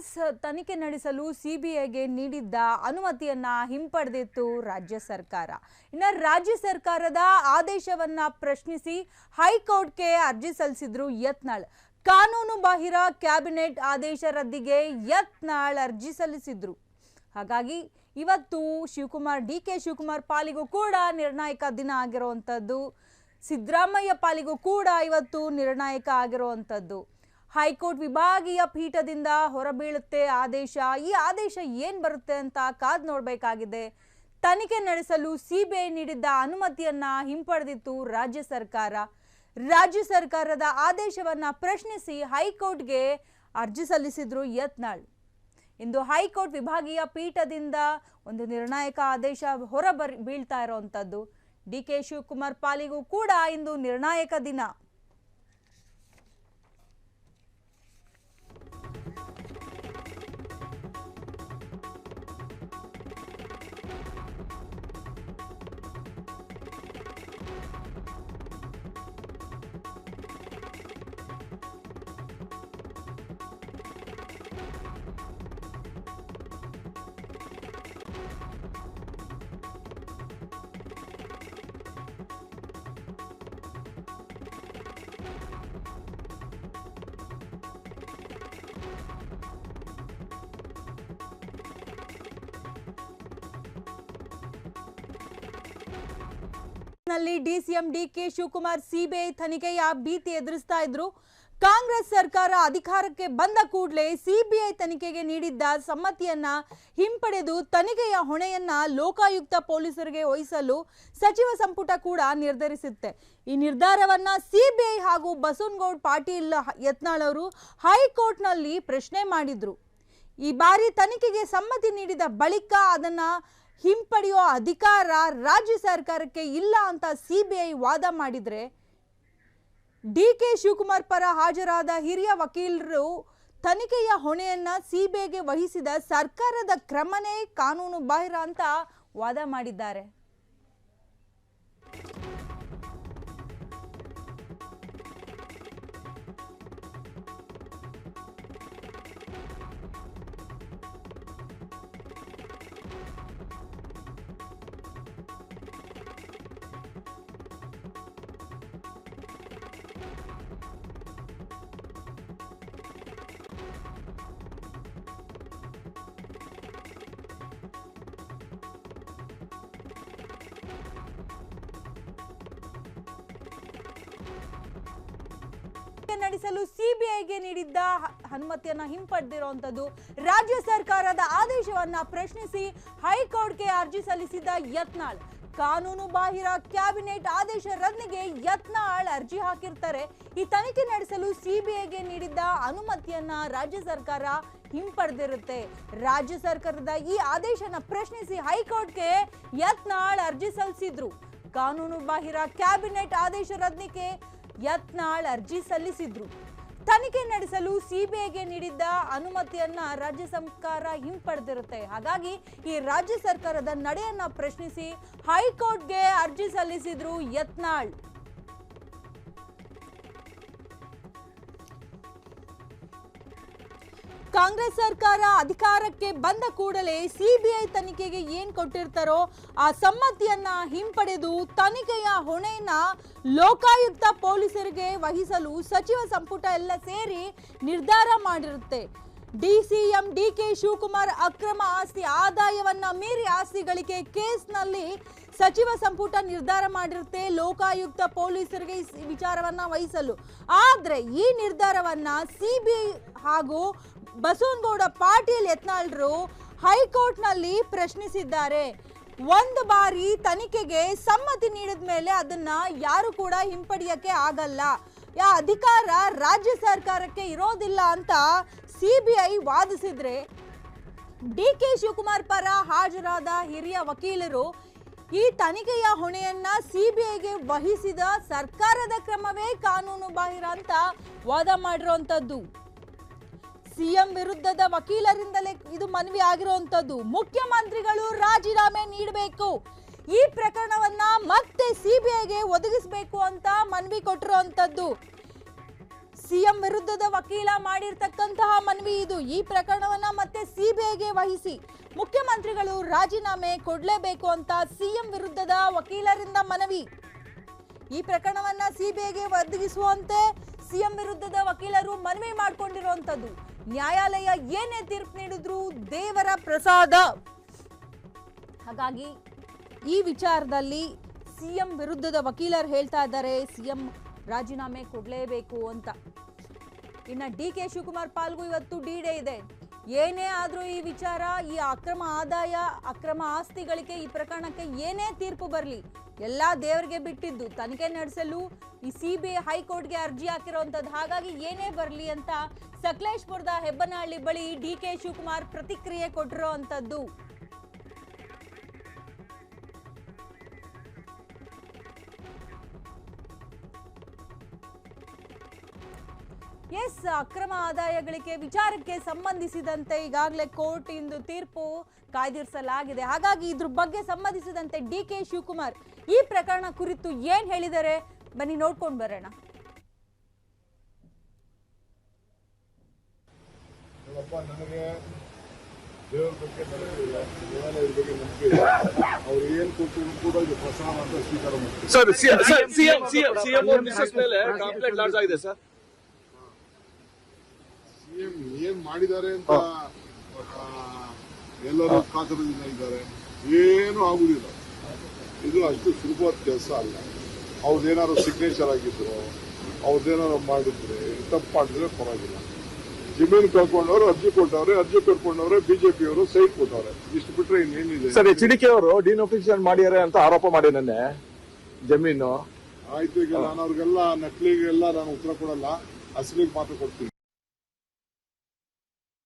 S ತನಿಖೆ ನಡೆಸಲು ಸಿಬಿಐಗೆ ನೀಡಿದ್ದ ಅನುಮತಿಯನ್ನ ಹಿಂಪಡೆದಿತ್ತು ರಾಜ್ಯ ಸರ್ಕಾರ. ಇನ್ನು ರಾಜ್ಯ ಸರ್ಕಾರದ ಆದೇಶವನ್ನ ಪ್ರಶ್ನಿಸಿ ಹೈಕೋರ್ಟ್ಗೆ ಅರ್ಜಿ ಸಲ್ಲಿಸಿದ್ರು ಯತ್ನಾಳ್. ಕಾನೂನು ಬಾಹಿರ ಕ್ಯಾಬಿನೆಟ್ ಆದೇಶ ರದ್ದಿಗೆ ಯತ್ನಾಳ್ ಅರ್ಜಿ ಸಲ್ಲಿಸಿದ್ರು. ಹಾಗಾಗಿ ಇವತ್ತು ಶಿವಕುಮಾರ್, ಡಿ ಕೆ ಶಿವಕುಮಾರ್ ಪಾಲಿಗೂ ಕೂಡ ನಿರ್ಣಾಯಕ ದಿನ ಆಗಿರುವಂಥದ್ದು ಸಿದ್ದರಾಮಯ್ಯ ಪಾಲಿಗೂ ಕೂಡ ಇವತ್ತು ನಿರ್ಣಾಯಕ ಆಗಿರುವಂಥದ್ದು ಹೈಕೋರ್ಟ್ ವಿಭಾಗೀಯ ಪೀಠದಿಂದ ಹೊರಬೀಳುತ್ತೆ ಆದೇಶ. ಈ ಆದೇಶ ಏನು ಬರುತ್ತೆ ಅಂತ ಕಾದ್ ನೋಡಬೇಕಾಗಿದೆ. ತನಿಖೆ ನಡೆಸಲು ಸಿಬಿಐ ನೀಡಿದ್ದ ಅನುಮತಿಯನ್ನ ಹಿಂಪಡೆದಿತ್ತು ರಾಜ್ಯ ಸರ್ಕಾರ. ರಾಜ್ಯ ಸರ್ಕಾರದ ಆದೇಶವನ್ನ ಪ್ರಶ್ನಿಸಿ ಹೈಕೋರ್ಟ್ಗೆ ಅರ್ಜಿ ಸಲ್ಲಿಸಿದ್ರು ಯತ್ನಾಳ್. ಇಂದು ಹೈಕೋರ್ಟ್ ವಿಭಾಗೀಯ ಪೀಠದಿಂದ ಒಂದು ನಿರ್ಣಾಯಕ ಆದೇಶ ಹೊರ ಬರ್ ಬೀಳ್ತಾ ಇರೋವಂಥದ್ದು ಡಿ ಕೆ ಶಿವಕುಮಾರ್ ಪಾಲಿಗೂ ಕೂಡ ಇಂದು ನಿರ್ಣಾಯಕ ದಿನ. ನಲ್ಲಿ DCM D K Shivakumar CBI ತನಿಖೆಯ ಭೀತಿ ಎದುರಿಸ್ತಾ ಇದ್ರು. ಕಾಂಗ್ರೆಸ್ ಸರ್ಕಾರ ಅಧಿಕಾರಕ್ಕೆ ಬಂದ ಕೂಡಲೇ ಸಿಬಿಐ ತನಿಖೆಗೆ ನೀಡಿದ್ದ ಸಮ್ಮತಿಯನ್ನ ಹಿಂಪಡೆದು ತನಿಖೆಯ ಹೊಣೆಯನ್ನ ಲೋಕಾಯುಕ್ತ ಪೊಲೀಸರಿಗೆ ವಹಿಸಲು ಸಚಿವ ಸಂಪುಟ ಕೂಡ ನಿರ್ಧರಿಸುತ್ತೆ. ಈ ನಿರ್ಧಾರವನ್ನ ಸಿಬಿಐ ಹಾಗೂ ಬಸವನಗೌಡ ಪಾಟೀಲ್ ಯತ್ನಾಳ್ ಅವರು ಹೈಕೋರ್ಟ್ನಲ್ಲಿ ಪ್ರಶ್ನೆ ಮಾಡಿದ್ರು. ಈ ಬಾರಿ ತನಿಖೆಗೆ ಸಮ್ಮತಿ ನೀಡಿದ ಬಳಿಕ ಅದನ್ನ ಹಿಂಪಡೆಯುವ ಅಧಿಕಾರ ರಾಜ್ಯ ಸರ್ಕಾರಕ್ಕೆ ಇಲ್ಲ ಅಂತ ಸಿಬಿಐ ವಾದ ಮಾಡಿದ್ರೆ ಡಿ ಕೆ ಶಿವಕುಮಾರ್ ಪರ ಹಾಜರಾದ ಹಿರಿಯ ವಕೀಲರು ತನಿಖೆಯ ಹೊಣೆಯನ್ನ ಸಿಬಿಐಗೆ ವಹಿಸಿದ ಸರ್ಕಾರದ ಕ್ರಮನೇ ಕಾನೂನು ಬಾಹಿರ ಅಂತ ವಾದ ಮಾಡಿದ್ದಾರೆ. ನಡೆಸಲು ಸಿಬಿಐಗೆ ನೀಡಿದ್ದ ಅನುಮತಿಯನ್ನ ಹಿಂಪಡೆದಿರುವಂತದ್ದು ರಾಜ್ಯ ಸರ್ಕಾರದ ಆದೇಶವನ್ನ ಪ್ರಶ್ನಿಸಿ ಹೈಕೋರ್ಟ್ಗೆ ಅರ್ಜಿ ಸಲ್ಲಿಸಿದ್ದ ಯತ್ನಾಳ್. ಕಾನೂನು ಬಾಹಿರ ಕ್ಯಾಬಿನೆಟ್ ಆದೇಶ ರದ್ದಿಗೆ ಯತ್ನಾಳ್ ಅರ್ಜಿ ಹಾಕಿರ್ತಾರೆ. ಈ ತನಿಖೆ ನಡೆಸಲು ಸಿಬಿಐಗೆ ನೀಡಿದ್ದ ಅನುಮತಿಯನ್ನ ರಾಜ್ಯ ಸರ್ಕಾರ ಹಿಂಪಡೆದಿರುತ್ತೆ. ರಾಜ್ಯ ಸರ್ಕಾರದ ಈ ಆದೇಶನ ಪ್ರಶ್ನಿಸಿ ಹೈಕೋರ್ಟ್ಗೆ ಯತ್ನಾಳ್ ಅರ್ಜಿ ಸಲ್ಲಿಸಿದ್ರು. ಕಾನೂನು ಬಾಹಿರ ಕ್ಯಾಬಿನೆಟ್ ಆದೇಶ ರದ್ದಿಗೆ ಯತ್ನಾಳ್ ಅರ್ಜಿ ಸಲ್ಲಿಸಿದ್ರು. ತನಿಖೆ ನಡೆಸಲು ಸಿಬಿಐಗೆ ನೀಡಿದ್ದ ಅನುಮತಿಯನ್ನ ರಾಜ್ಯ ಸರ್ಕಾರ ಹಿಂಪಡೆದಿರುತ್ತೆ. ಹಾಗಾಗಿ ಈ ರಾಜ್ಯ ಸರ್ಕಾರದ ನಡೆಯನ್ನ ಪ್ರಶ್ನಿಸಿ ಹೈಕೋರ್ಟ್ಗೆ ಅರ್ಜಿ ಸಲ್ಲಿಸಿದ್ರು ಯತ್ನಾಳ್. ಕಾಂಗ್ರೆಸ್ ಸರ್ಕಾರ ಅಧಿಕಾರಕ್ಕೆ ಬಂದ ಕೂಡಲೇ ಸಿಬಿಐ ತನಿಖೆಗೆ ಏನು ಕೊಟ್ಟಿರ್ತಾರೋ ಆ ಸಮ್ಮತಿಯನ್ನ ಹಿಂಪಡೆದು ತನಿಖೆಯ ಹೊಣೆಯನ್ನ ಲೋಕಾಯುಕ್ತ ಪೊಲೀಸರಿಗೆ ವಹಿಸಲು ಸಚಿವ ಸಂಪುಟ ಎಲ್ಲ ಸೇರಿ ನಿರ್ಧಾರ ಮಾಡಿರುತ್ತೆ. ಡಿಸಿಎಂ ಡಿ ಕೆ ಶಿವಕುಮಾರ್ ಅಕ್ರಮ ಆಸ್ತಿ ಆದಾಯವನ್ನ ಮೀರಿ ಆಸ್ತಿ ಗಳಿಕೆ ಕೇಸ್ನಲ್ಲಿ ಸಚಿವ ಸಂಪುಟ ನಿರ್ಧಾರ ಮಾಡಿರುತ್ತೆ. ಲೋಕಾಯುಕ್ತ ಪೊಲೀಸರಿಗೆ ಈ ವಿಚಾರವನ್ನ ವಹಿಸಲು. ಆದ್ರೆ ಈ ನಿರ್ಧಾರವನ್ನ ಸಿಬಿಐ ಹಾಗೂ ಬಸವನಗೌಡ ಪಾಟೀಲ್ ಯತ್ನಾಳ್ರು ಹೈಕೋರ್ಟ್ನಲ್ಲಿ ಪ್ರಶ್ನಿಸಿದ್ದಾರೆ. ಒಂದು ಬಾರಿ ತನಿಖೆಗೆ ಸಮ್ಮತಿ ನೀಡಿದ ಮೇಲೆ ಅದನ್ನ ಯಾರು ಕೂಡ ಹಿಂಪಡೆಯಕ್ಕೆ ಆಗಲ್ಲ. ಯಾ ಅಧಿಕಾರ ರಾಜ್ಯ ಸರ್ಕಾರಕ್ಕೆ ಇರೋದಿಲ್ಲ ಅಂತ ಸಿಬಿಐ ವಾದಿಸಿದ್ರೆ ಡಿ ಕೆ ಶಿವಕುಮಾರ್ ಪರ ಹಾಜರಾದ ಹಿರಿಯ ವಕೀಲರು ಈ ತನಿಖೆಯ ಹೊಣೆಯನ್ನ ಸಿಬಿಐಗೆ ವಹಿಸಿದ ಸರ್ಕಾರದ ಕ್ರಮವೇ ಕಾನೂನು ಬಾಹಿರ ಅಂತ ವಾದ ಮಾಡಿರುವಂತದ್ದು. ಸಿಎಂ ವಿರುದ್ಧದ ವಕೀಲರಿಂದಲೇ ಇದು ಮನವಿ ಆಗಿರುವಂತದ್ದು. ಮುಖ್ಯಮಂತ್ರಿಗಳು ರಾಜೀನಾಮೆ ನೀಡಬೇಕು. ಈ ಪ್ರಕರಣವನ್ನ ಮತ್ತೆ ಸಿಬಿಐಗೆ ಒದಗಿಸಬೇಕು ಅಂತ ಮನವಿ ಕೊಟ್ಟಿರುವಂತದ್ದು. ಸಿಎಂ ವಿರುದ್ಧದ ವಕೀಲ ಮಾಡಿರ್ತಕ್ಕಂತಹ ಮನವಿ ಇದು. ಈ ಪ್ರಕರಣವನ್ನ ಮತ್ತೆ ಸಿಬಿಐಗೆ ವಹಿಸಿ ಮುಖ್ಯಮಂತ್ರಿಗಳು ರಾಜೀನಾಮೆ ಕೊಡಲೇಬೇಕು ಅಂತ ಸಿಎಂ ವಿರುದ್ಧದ ವಕೀಲರಿಂದ ಮನವಿ. ಈ ಪ್ರಕರಣವನ್ನ ಸಿಬಿಐಗೆ ಒದಗಿಸುವಂತೆ ಸಿಎಂ ವಿರುದ್ಧದ ವಕೀಲರು ಮನವಿ ಮಾಡಿಕೊಂಡಿರುವಂತದ್ದು ನ್ಯಾಯಾಲಯ ಏನೇ ತೀರ್ಪು ನೀಡಿದ್ರು ದೇವರ ಪ್ರಸಾದ. ಹಾಗಾಗಿ ಈ ವಿಚಾರದಲ್ಲಿ ಸಿಎಂ ವಿರುದ್ಧದ ವಕೀಲರು ಹೇಳ್ತಾ ಇದ್ದಾರೆ, ಸಿಎಂ ರಾಜೀನಾಮೆ ಕೊಡಲೇಬೇಕು ಅಂತ. ಇನ್ನು ಡಿ ಕೆ ಶಿವಕುಮಾರ್ ಪಾಲ್ಗೂ ಇವತ್ತು ಡಿ ಡೇ ಇದೆ. ಏನೇ ಆದರೂ ಈ ವಿಚಾರ, ಈ ಅಕ್ರಮ ಆದಾಯ, ಅಕ್ರಮ ಆಸ್ತಿಗಳಿಗೆ ಈ ಪ್ರಕರಣಕ್ಕೆ ಏನೇ ತೀರ್ಪು ಬರಲಿ, ಎಲ್ಲ ದೇವರಿಗೆ ಬಿಟ್ಟಿದ್ದು, ತನಿಖೆ ನಡೆಸಲು ಈ ಸಿ ಬಿ ಐ ಹೈಕೋರ್ಟ್ಗೆ ಅರ್ಜಿ ಹಾಕಿರೋವಂಥದ್ದು ಹಾಗಾಗಿ ಏನೇ ಬರಲಿ ಅಂತ ಸಕಲೇಶ್ಪುರದ ಹೆಬ್ಬನಹಳ್ಳಿ ಬಳಿ ಡಿ ಕೆ ಶಿವಕುಮಾರ್ ಪ್ರತಿಕ್ರಿಯೆ ಕೊಟ್ಟಿರೋ ಅಂಥದ್ದು ಎಸ್ ಅಕ್ರಮ ಆದಾಯ ಗಳಿಕೆ ವಿಚಾರಕ್ಕೆ ಸಂಬಂಧಿಸಿದಂತೆ ಈಗಾಗಲೇ ಕೋರ್ಟ್ ಇಂದು ತೀರ್ಪು ಕಾಯ್ದಿರಿಸಲಾಗಿದೆ. ಹಾಗಾಗಿ ಇದ್ರ ಬಗ್ಗೆ ಸಂಬಂಧಿಸಿದಂತೆ ಡಿ ಕೆ ಶಿವಕುಮಾರ್ ಈ ಪ್ರಕರಣ ಕುರಿತು ಏನ್ ಹೇಳಿದ್ದಾರೆ? ಬನ್ನಿ ನೋಡ್ಕೊಂಡು ಬರೋಣ. ನನಗೆ ದೇವ್ರ ಬಗ್ಗೆ ನಂಬಿಕೆ ದೇವಾಲಯದ ಬಗ್ಗೆ ನಂಬಿಕೆ ಇಲ್ಲ ಅವ್ರು ಏನ್ ಕೂಡ ಇದು ಪ್ರಸಾದ ಅಂತ ಸ್ವೀಕಾರ sir CM CM CM CM ಮೇಲೆ ಕಂಪ್ಲೇಂಟ್ ಲಾಡ್ಜ್ ಆಗಿದೆ ಸರ್ ಏನ್ ಮಾಡಿದ್ದಾರೆ ಅಂತ ಎಲ್ಲರೂ ಕಾತರದಿಂದ ಇದ್ದಾರೆ. ಏನು ಆಗುದಿಲ್ಲ. ಇದು ಅಷ್ಟು ಸುಲಭವಾದ ಕೆಲಸ ಅಲ್ಲ. ಅವ್ರದ್ದೇನಾದ್ರು ಸಿಗ್ನೇಚರ್ ಆಗಿದ್ರು ಅವ್ರದ್ದೇನಾದ್ರು ಮಾಡಿದ್ರೆ ತಪ್ಪು ಮಾಡಿದ್ರೆ ಪರವಾಗಿಲ್ಲ. ಜಮೀನು ಕಳ್ಕೊಂಡವ್ರು ಅರ್ಜಿ ಕೊಟ್ಟವ್ರೆ ಅರ್ಜಿ ಕಳ್ಕೊಂಡವ್ರೆ ಬಿಜೆಪಿ ಅವರು ಸೈಟ್ ಕೊಟ್ಟವ್ರೆ. ಇಷ್ಟು ಬಿಟ್ರೆ ಇನ್ನೇನಿದೆ? ಸರ್ ಎಚ್ ಡಿ ಕೆ ಅವರು ಡಿನೋಟಿಫಿಕೇಶನ್ ಅಂತ ಆರೋಪ ಮಾಡಿ ನನ್ನೆ ಜಮೀನು. ಆಯ್ತು ಈಗ ನಾನು ಅವ್ರಿಗೆಲ್ಲ ನಕ್ಲಿಗೆಲ್ಲ ನಾನು ಉತ್ತರ ಕೊಡಲ್ಲ. ಅಸಲಿಗೆ ಮಾತ್ರ ಕೊಡ್ತೀನಿ.